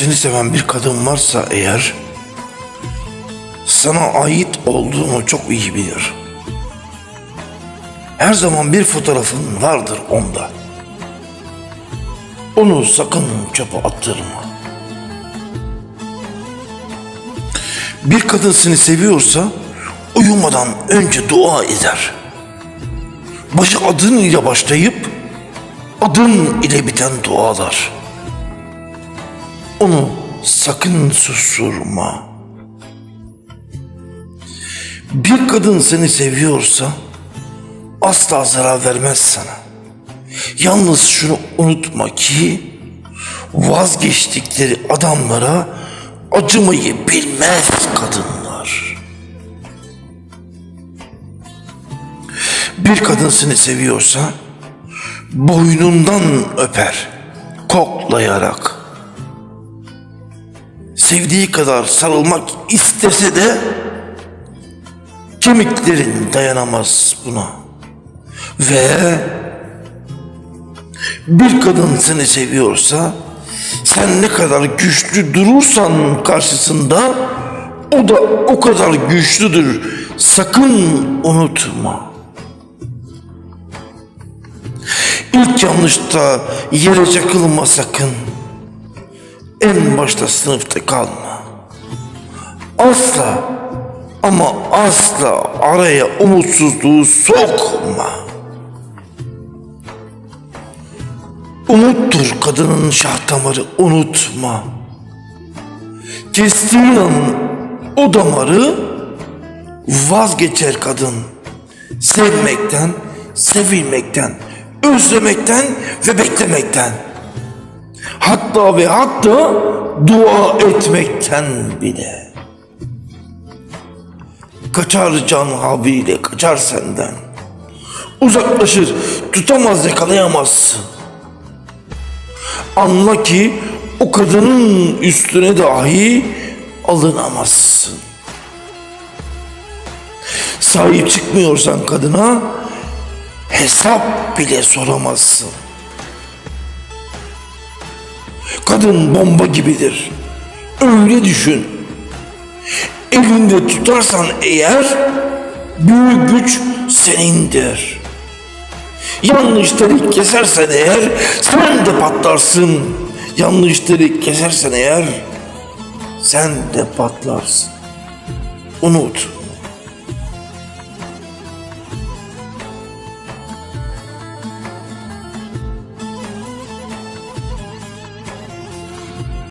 Seni seven bir kadın varsa eğer sana ait olduğunu çok iyi bilir. Her zaman bir fotoğrafın vardır onda. Onu sakın çöpe attırma. Bir kadın seni seviyorsa uyumadan önce dua eder. Başı adın ile başlayıp adın ile biten dualar. Onu sakın susturma. Bir kadın seni seviyorsa asla zarar vermez sana. Yalnız şunu unutma ki vazgeçtikleri adamlara acımayı bilmez kadınlar. Bir kadın seni seviyorsa boynundan öper koklayarak. Sevdiği kadar sarılmak istese de kemiklerin dayanamaz buna. Ve bir kadın seni seviyorsa sen ne kadar güçlü durursan karşısında o da o kadar güçlüdür. Sakın unutma. İlk yanlışta yere çakılma sakın. En başta sınıfta kalma. Asla ama asla araya umutsuzluğu sokma. Umuttur kadının şah damarı unutma. Kestiğin o damarı vazgeçer kadın. Sevmekten, sevilmekten, özlemekten ve beklemekten. Hatta ve hatta dua etmekten bile. Kaçar can havliyle kaçar senden. Uzaklaşır tutamaz yakalayamazsın. Anla ki o kadının üstüne dahi alınamazsın. Sahip çıkmıyorsan kadına hesap bile soramazsın. Kadın bomba gibidir. Öyle düşün. Elinde tutarsan eğer büyük güç senindir. Yanlış delik kesersen eğer sen de patlarsın. Yanlış delik kesersen eğer sen de patlarsın. Unut.